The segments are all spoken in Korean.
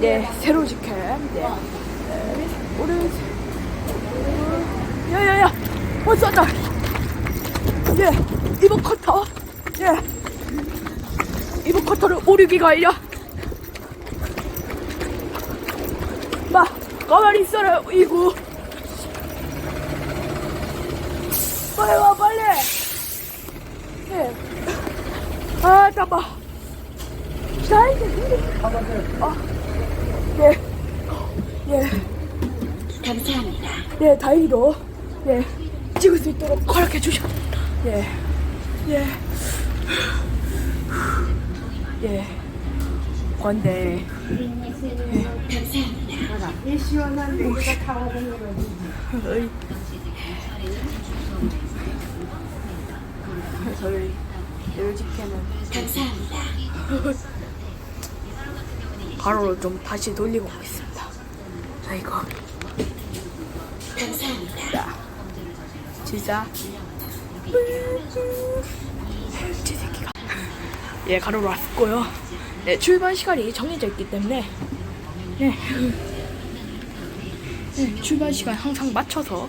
네, 새로 직캠. 네. 네, 오른. 야 야야, 어 쏜다. 예, 이번 커터. 예, 이번 커터를 오르기가 아니라. 마, 가만히 있어라, 이구. 빨리 와, 빨리. 예. 아. 자, 이제 아, 예, 예. 감사합니다. 네, 다행히도 예 찍을 수 있도록 허락해 주셔. 예, 예, 예. 건데. 이 시원한 데가. 어이. 저희 일직회는 감사합니다. 바로 좀 다시 돌리고 오겠습니다. 아이고, 감사합니다. 자, 진짜. 제 새끼가. 예, 가로로 왔고요. 네, 출발 시간이 정해져 있기 때문에 네. 네, 출발 시간 항상 맞춰서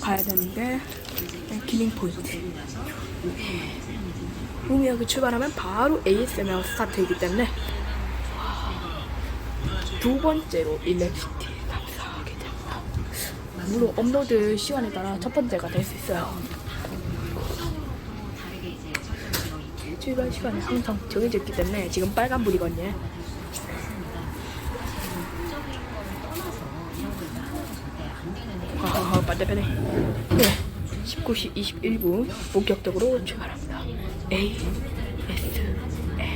가야 되는데 네, 기능 포인트. 루미역이 출발하면 바로 ASMR 스타트이기 때문에 두 번째로 일렉시티 감사하게 됩니다. 물론 업로드 시간에 따라 첫 번째가 될 수 있어요. 출발 시간이 항상 정해져 있기 때문에 지금 빨간불이거든요. 하하하 반대편에 네 19시 21분 본격적으로 출발합니다. A S M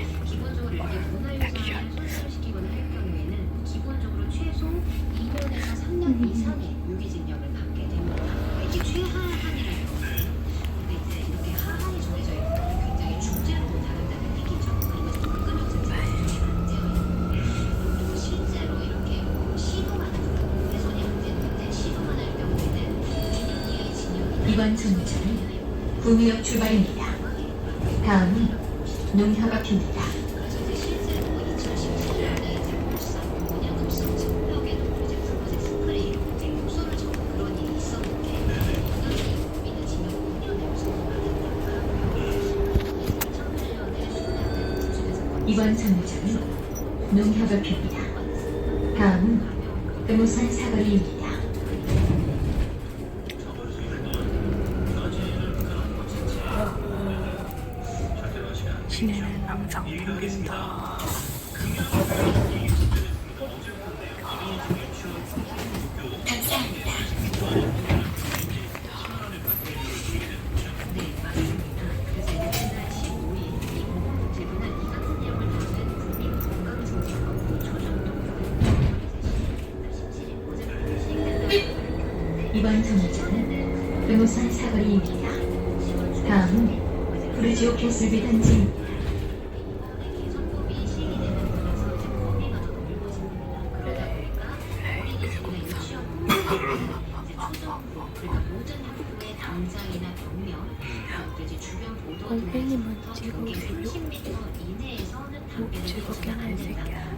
액션 기본적으로 최소 2년에서 3년 이상의 유기징역을 받게 됩니다. 이게 최하한이라는 거거든요. 근데 이제 이렇게 하한이 정해져 있고 굉장히 중죄로 다룬다는 얘기죠. 그리고 접근력 자체가 문제가 있고 실제로 이렇게 뭐 시도만 하더라도 훼손이 안 됐는데 시도만 할 경우에는 2년 이하의 징역이 이번 정류장은 구미역 출발입니다. 다음은 농협앞입니다. 그래서 이제 실제로 2017년에 이제 울산 원양급성 청벽에도 이제 불꽃의 스프레이 이제 욕설을 쳐고 그런 일이 있었는데 당연히 국민은 징역 5년을 선고받았다고요. 이번 정류장은 농협앞입니다. 다음은 금호산 사거리입니다. 시내는 항상 붐빈다. 감사합니다. 이번 정류장은 금호산 사 거리입니다. 다음은 부르지오 캐슬비 단지입니다. 모든 학교의 당장이나 벽면 그리고 이제 주변 보도 선생님은 즐거우세요? 30m 이내에서는 담배를 즐겁게 하는. 새끼야.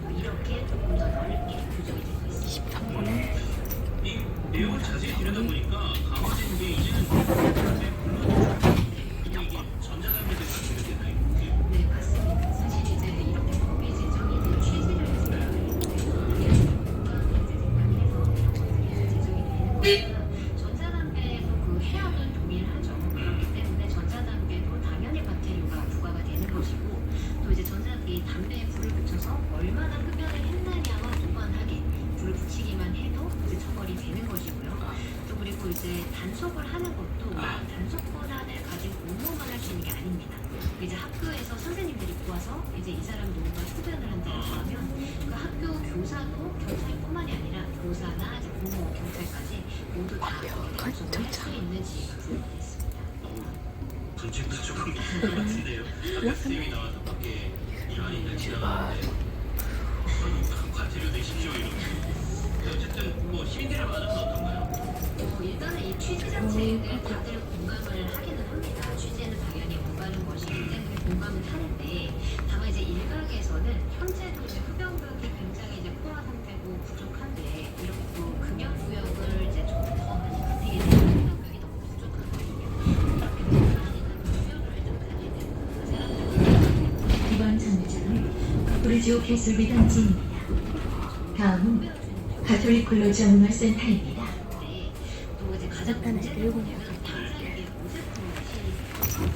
23번에 네, 이제 단속을 하는 것도 단속 권한을 가진 공무원만 할 수 있는 게 아닙니다. 이제 학교에서 선생님들이 보아서 이제 이 사람 누군가 흡연을 한다고 하면 그 학교 교사도 경찰뿐만이 아니라 교사나 이제 부모, 경찰까지 모두 다 단속을 할 수 있는 지위가 부여가 있습니다. 정책도 조금 있는 것 같은데요. 선생님이 나와서 밖에 일하는 일 지나가는데 과태료 내십시오 이렇게. 어쨌든 뭐 시민들의 반응은 어떤가요? 취지 자체에 대해 다들 공감을 하기는 합니다. 취지는 당연히 올바른 공감은 하는데 다만 이제 일각에서는 현재도 이제 흡연구역이 굉장히 이제 포화 상태고 부족한데 이렇게 또 금연구역을 이제 좀 더 많이 만들게 되면 흡연구역이 너무 부족하거든요. 이번 정류장은 브리지오 캐슬비 단지입니다. 다음은 가톨릭 콜로지 문화 센터입니다. 네, 또 이제 가장 일단은 문제는 일곱 뭐냐면 당장 이게 모세품을 시행했어요.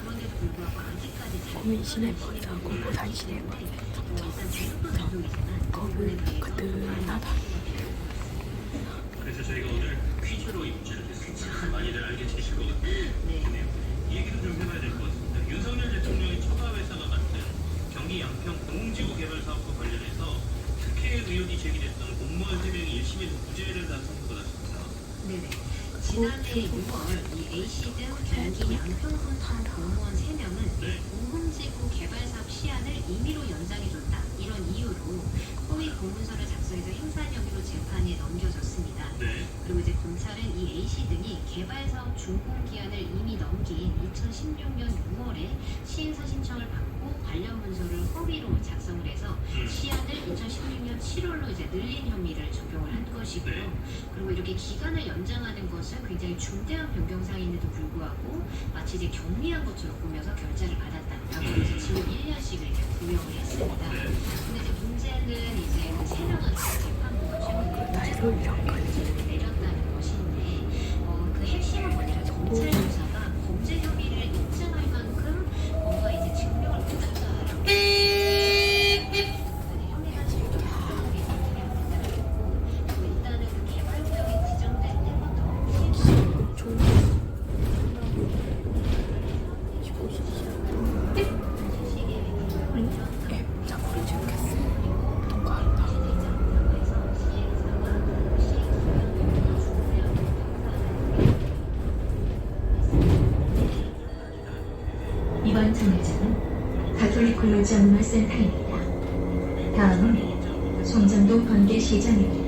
그런데도 불구하고 아직까지 잘 고민 시내버리다 공포산 시내버리 일단 제주도 전용이지만 거기 그들나다 그래서 저희가 오늘 퀴즈로 이 문제를 냈습니다. 많이들 알게 되실 것 같네요. 네. 이 얘기도 좀 해봐야 될 것 같습니다. 윤석열 대통령의 처가회사가 맡은 경기 양평 공지구 개발 사업과 관련해서 특혜 의혹이 제기됐던 공무원 3명이 1심에서 무죄를 다 선고받았습니다. 네네. 지난해 6월 이 A씨 등 경기 양평군청 공무원 3명은 최근에 콜로지 문화 센터입니다. 다음은 송정동 번개 시장입니다.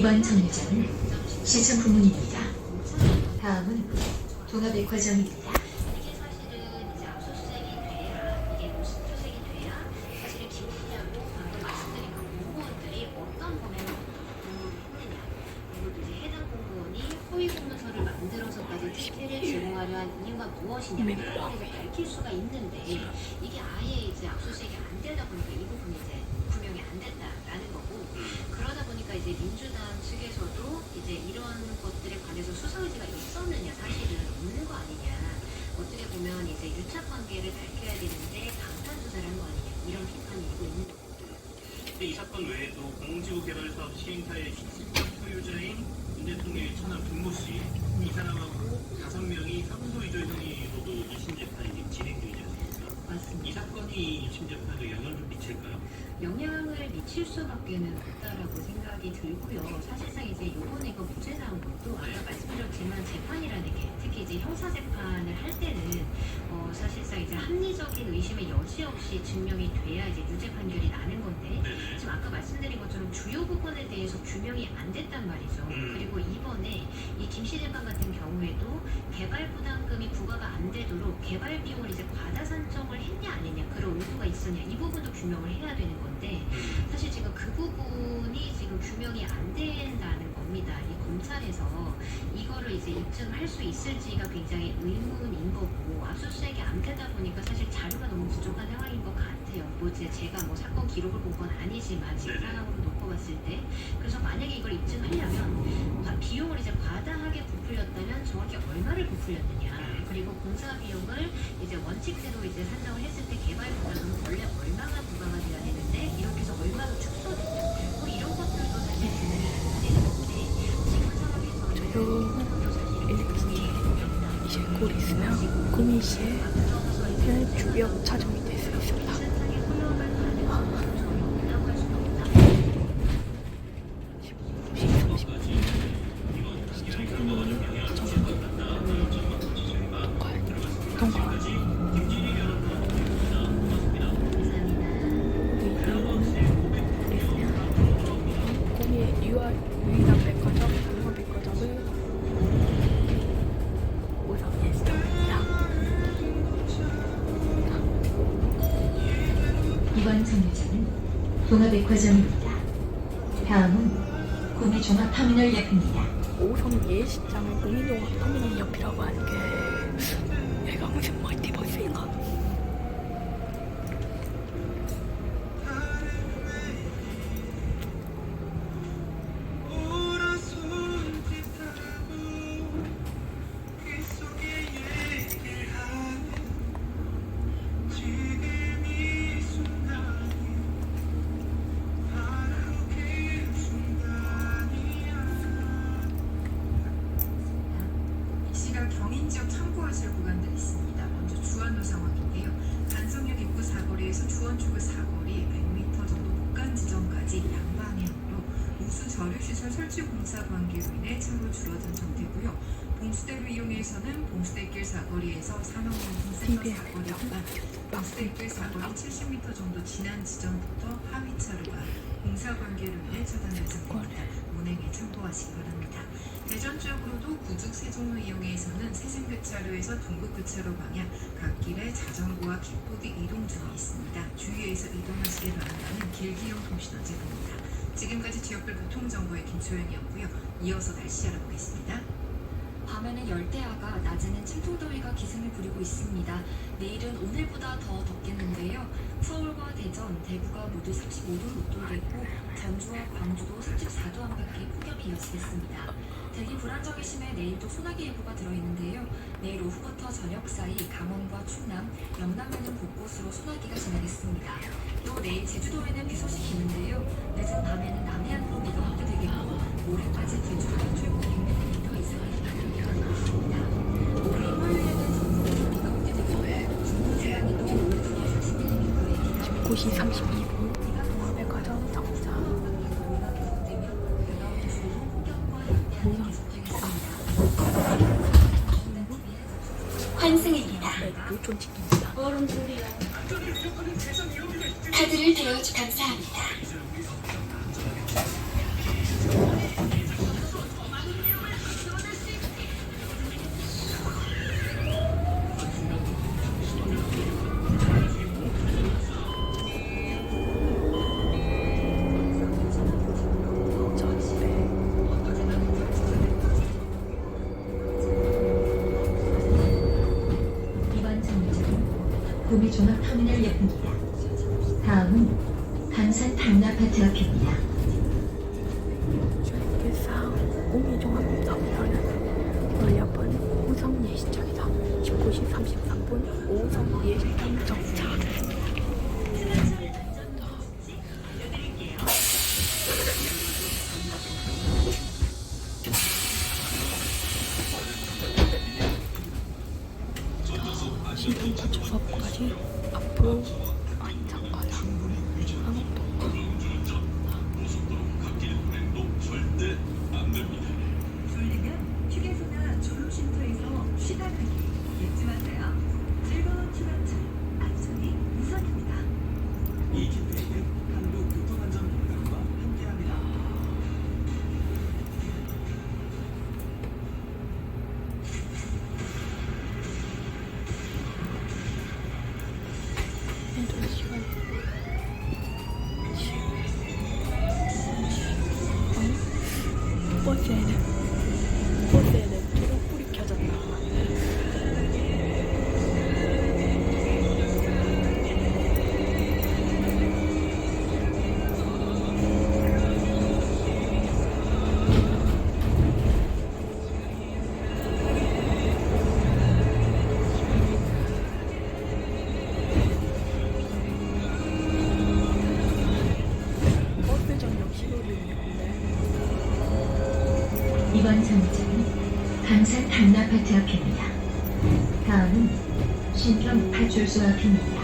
이번 정류장은 시청 후문입니다. 검찰이 다음은 동아백화점입니다. 이유가 무엇이냐 이걸 이제 밝힐 수가 있는데 이게 아예 이제 압수수색이 안 되다 보니까 이 부분이 이제 분명히 안 됐다라는 거고 그러다 보니까 이제 민주당 측에서도 이제 이런 것들에 관해서 수사 의지가 있었느냐 사실은 없는 거 아니냐 어떻게 보면 이제 유착 관계를 밝혀야 되는데 방탄 수사를 한 거 아니냐 이런 비판이 있고 있는 거고 근데 이 사건 외에도 공지구 개발 사업 시행사의 직접 소유자인 윤 대통령의 처남 김모 씨, 이 사람하고 다섯 명이 사무소 이전 혐의로도 1심 재판이 지금 진행 중이지 않습니까? 맞습니다. 이 사건이 1심 재판에 영향을 좀 미칠까요? 영향을 미칠 수밖에는 없다라고 생각이 들고요. 사실상 이제 요번에 이거 문제 나온 것도 아까 말씀드렸지만 재판이라는 게 특히 이제 형사 재판을 할 때는 어, 사실상 이제 합리적인 의심의 여지 없이 증명이 돼야 이제 유죄 판결이 나는 건데 네네. 지금 아까 말씀드린 것처럼 주요 부분에 대해서 규명이 안 됐단 말이죠. 음. 그리고 이번에 이 김씨 재판 같은 경우에도 개발 부담금이 부과가 안 되도록 개발 비용을 이제 과다 산정을 했냐 아니냐 그런 의도가 있었냐 이 부분도 규명을 해야 되는 음. 사실 지금 그 부분이 지금 규명이 안 된다는 겁니다. 이 검찰에서 이거를 이제 입증할 수 있을지가 굉장히 의문인 거고 압수수색이 안 되다 보니까 사실 자료가 너무 부족한 상황인 것 같아요. 뭐 이제 제가 뭐 사건 기록을 본 건 아니지만 지금. 상황으로 놓고 봤을 때 그래서 만약에 이걸 입증하려면 과- 비용을 이제 과다하게 부풀렸다면 정확히 얼마를 부풀렸느냐 그리고 공사 비용을 이제 원칙대로 이제 산정을 했을 때 개발 부담은 원래 얼마가 부과가 되는데 이렇게 해서 얼마로 축소됐냐 뭐 이런 것들도 사실 분명히 있는 건데 지금 저요 이제 곧 있으면 구미 씨의 주력 차종이 될수 있습니다. 이번 정류장은 동화백화점입니다. 다음은 구미 종합터미널 옆입니다. 오성 예식장을 구민동화 터미널 옆이라고 하는 게 지역 참고하실 구간들이 있습니다. 먼저 주안로 상황인데요. 간성역 입구 사거리에서 주원 출구 사거리 100m 정도 목간 지점까지 양방향으로 우수 저류시설 설치 공사 관계로 인해 차로 줄어든 상태고요. 봉수대로 이용해서는 봉수대길 사거리에서 산업용품센터 TV에 사거리 구간, 봉수대길 사거리 70m 정도 지난 지점부터 하위 차로가 공사 관계로 인해 차단된 상태입니다. 운행에 참고하시기 바랍니다. 대전 쪽으로도 구죽 세종로 이용해서는 세승교차로에서 동북교차로 방향 각 길에 자전거와 킥보드 이동 중에 있습니다. 주의해서 이동하시길 바란다는 길기용 통신원제입니다. 지금까지 지역별 교통정보의 김초연이었고요. 이어서 날씨 알아보겠습니다. 밤에는 열대야가 낮에는 찜통더위가 기승을 부리고 있습니다. 내일은 오늘보다 더 덥겠는데요. 서울과 대전, 대구가 모두 35도를 웃돌겠고 전주와 광주도 34도 안팎의 폭염이 이어지겠습니다. 대기 불안정이 심해 내일도 소나기 예보가 들어있는데요. 내일 오후부터 저녁 사이 강원과 충남, 영남에는 곳곳으로 소나기가 지나겠습니다. 또 내일 제주도에는 비 소식이 있는데요. 늦은 밤에는 남해안으로 비가 확대되겠고 모레까지 제주도에 최고 100mm 10mm의 비가 곳이 32분 동화백화점 정자 환승입니다. 네, 요촌치킨입니다. 카드를 들어주 감사합니다. 구미 종합터미널 옆입니다. 다음은 강산 당나파트 앞입니다. 일상 구미 종합터미널은 월 옆은 우성 예식장이다. 19시 33분 오성 예식장 정차. spotted. 버스 당나파트 앞입니다. 다음은 신평 파출소 앞입니다.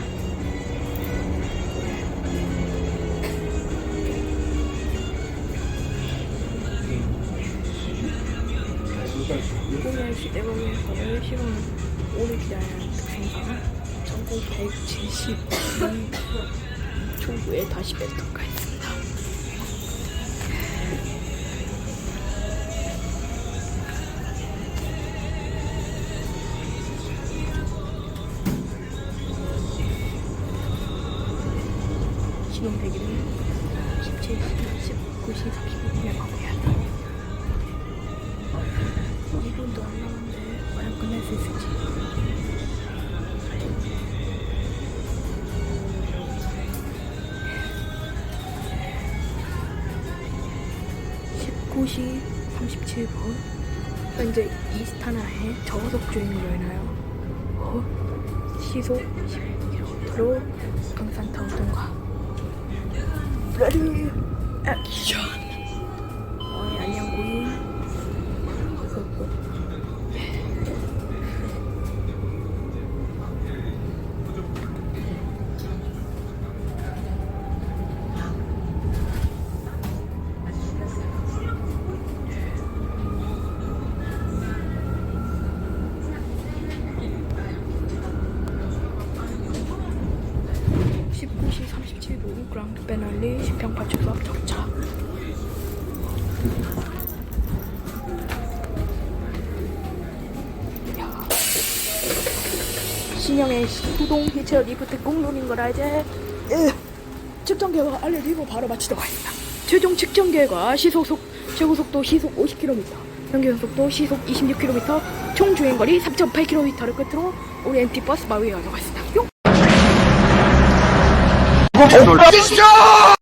꿈의 시대범에서는 시간 오래 기다려야 하는 특생사가 1972년 초부에 다시 뵙도록 하겠습니다. 시동 대기를 17, 19시 30분에 마무리해야 한다. 2분도 안 남았는데 과연 끝낼 수 있을지. (19시 37분) 현재 이스타나의 저속 주행으로 인하여 어, 시속 11km로 강산타운 통과 레디 액션 어이 안녕 고인 (19시 37분) 그랑드 베날리 신평 파출소 앞 정차 야. 신형의 수동 휘체어 리프트 거라 이제 으. 측정 결과 알려드리고 바로 마치도록 하겠습니다 최종 측정 결과 시속 최고 속도 시속 50km 평균 속도 시속 26km 총 주행거리 3.8km를 끝으로 우리 MT 버스 마위에 가도록 하겠습니다 뿅! 오빠